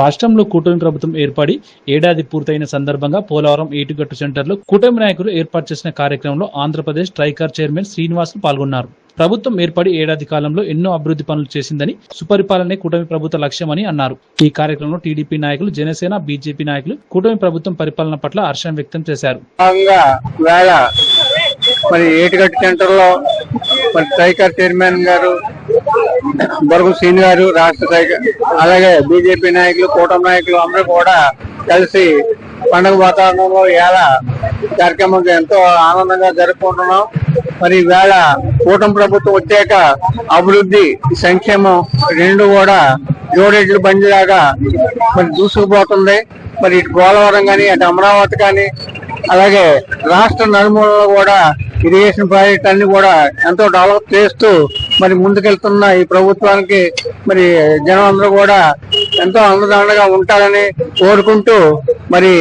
రాష్ట్రంలో కూటమి ప్రభుత్వం ఏర్పడి ఏడాది పూర్తయిన సందర్భంగా పోలవరం ఏటుగట్టు సెంటర్లో కూటమి నాయకులు ఏర్పాటు చేసిన కార్యక్రమంలో ఆంధ్రప్రదేశ్ ట్రైకార్ చైర్మన్ శ్రీనివాసులు పాల్గొన్నారు. ప్రభుత్వం ఏర్పడి ఏడాది కాలంలో ఎన్నో అభివృద్ధి పనులు చేసిందని సుపరిపాలనే కూటమి ప్రభుత్వ లక్ష్యమని అన్నారు. ఈ కార్యక్రమంలో టీడీపీ నాయకులు జనసేన బీజేపీ నాయకులు కూటమి ప్రభుత్వం పరిపాలన పట్ల హర్షం వ్యక్తం చేశారు. మరి ఏటుగట్టు సెంటర్లో మరి ట్రైకర్ చైర్మన్ గారు బరుగు శ్రీని గారు రాష్ట్ర ట్రైకర్ అలాగే బీజేపీ నాయకులు కూటమి నాయకులు అందరూ కూడా కలిసి పండుగ వాతావరణంలో వేళ కార్యక్రమం ఎంతో ఆనందంగా జరుపుకుంటున్నాం. మరి వేళ కూటమి ప్రభుత్వం వచ్చాక అభివృద్ధి సంక్షేమం రెండు కూడా జోడెడ్లు బండిలాగా మరి దూసుకుపోతుంది. మరి ఇటు పోలవరం కానీ అటు అమరావతి కానీ అలాగే రాష్ట్ర నలుమూలలో కూడా ఇరిగేషన్ ప్రాజెక్ట్ అన్ని కూడా ఎంతో డెవలప్ చేస్తూ మరి ముందుకెళ్తున్న ఈ ప్రభుత్వానికి మరి జనం అందరూ కూడా ఎంతో అండదండగా ఉంటారని కోరుకుంటూ మరి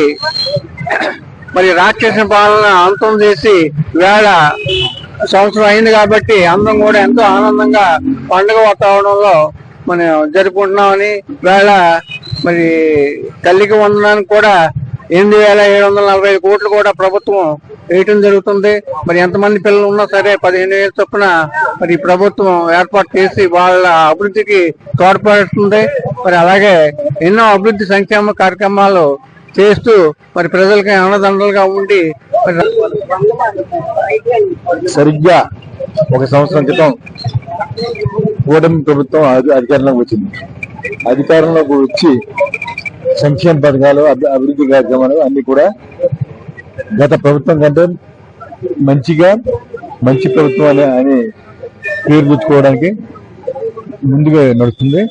మరి రాక్షస పాలన అంతం చేసి వేళ సంవత్సరం అయింది కాబట్టి అందరం కూడా ఎంతో ఆనందంగా పండుగ వాతావరణంలో మనం జరుపుకుంటున్నామని వేళ మరి తల్లికి వందనానికి కూడా ఎనిమిది వేల ఏడు వందల నలభై ఐదు కోట్లు కూడా ప్రభుత్వం వేయటం జరుగుతుంది. మరి ఎంతమంది పిల్లలు ఉన్నా సరే పదిహేను వేల చొప్పున మరి ప్రభుత్వం ఏర్పాటు చేసి వాళ్ళ అభివృద్ధికి తోడ్పడుతుంది. మరి అలాగే ఎన్నో అభివృద్ధి సంక్షేమ కార్యక్రమాలు చేస్తూ మరి ప్రజలకి అన్నదండలుగా ఉండి మరి సరిగ్గా ఒక సంవత్సరం క్రితం కూటమి ప్రభుత్వం అధికారంలోకి వచ్చింది. అధికారంలోకి వచ్చి సంక్షేమ పథకాలు అభివృద్ధి కార్యక్రమాలు అన్ని కూడా గత ప్రభుత్వం కంటే మంచిగా మంచి ప్రభుత్వం అని అని పేరు తెచ్చుకోవడానికి ముందుగా నడుస్తుంది.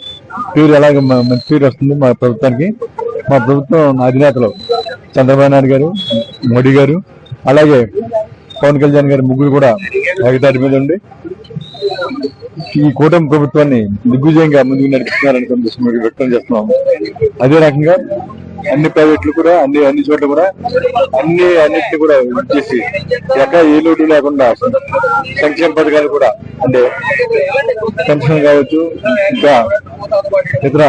పేరు అలాగే మంచి పేరు వస్తుంది మా ప్రభుత్వానికి. మా ప్రభుత్వం అధినేతలు చంద్రబాబు నాయుడు గారు మోడీ గారు అలాగే పవన్ కళ్యాణ్ గారు ముగ్గురు కూడా ఏకతాటి మీద ఉండి ఈ కూటమి ప్రభుత్వాన్ని దిగ్విజయంగా ముందుకు నడిపిస్తున్నారని సందేశం మీకు వ్యక్తం చేస్తున్నాము. అదే రకంగా అన్ని ప్రైవేట్లు కూడా అన్ని అన్ని చోట్ల కూడా అన్ని అన్నిటిని కూడా చేసి ఎక్కడ ఏ లోటు లేకుండా సంక్షేమ పథకాలు కూడా అంటే పెన్షన్ కావచ్చు ఇంకా ఇతర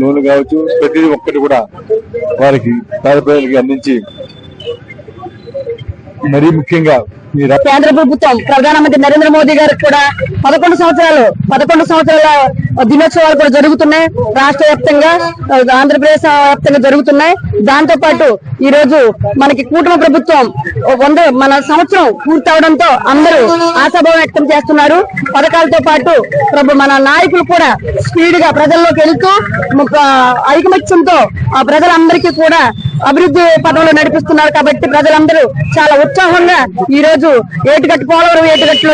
లోన్లు కావచ్చు ప్రతిదీ ఒక్కటి కూడా వారికి పేద ప్రజలకి అందించి మరీ ముఖ్యంగా కేంద్ర ప్రభుత్వం ప్రధానమంత్రి నరేంద్ర మోదీ గారికి కూడా పదకొండు సంవత్సరాలు పదకొండు సంవత్సరాల దినోత్సవాలు కూడా జరుగుతున్నాయి. రాష్ట్ర వ్యాప్తంగా ఆంధ్రప్రదేశ్ వ్యాప్తంగా జరుగుతున్నాయి. దాంతో పాటు ఈ రోజు మనకి కూటమి ప్రభుత్వం వంద మన సంవత్సరం పూర్తవడంతో అందరూ ఆశాభావం వ్యక్తం చేస్తున్నారు. పథకాలతో పాటు ప్రభు మన నాయకులు కూడా స్పీడ్గా ప్రజల్లోకి వెళ్తూ ఆ, ఐకమత్యంతో ఆ ప్రజలందరికీ కూడా అభివృద్ధి పథంలో నడిపిస్తున్నారు కాబట్టి ప్రజలందరూ చాలా ఉత్సాహంగా ఈ రోజు రోజు ఏటుగట్టు పోలవరం ఏటుగట్టులో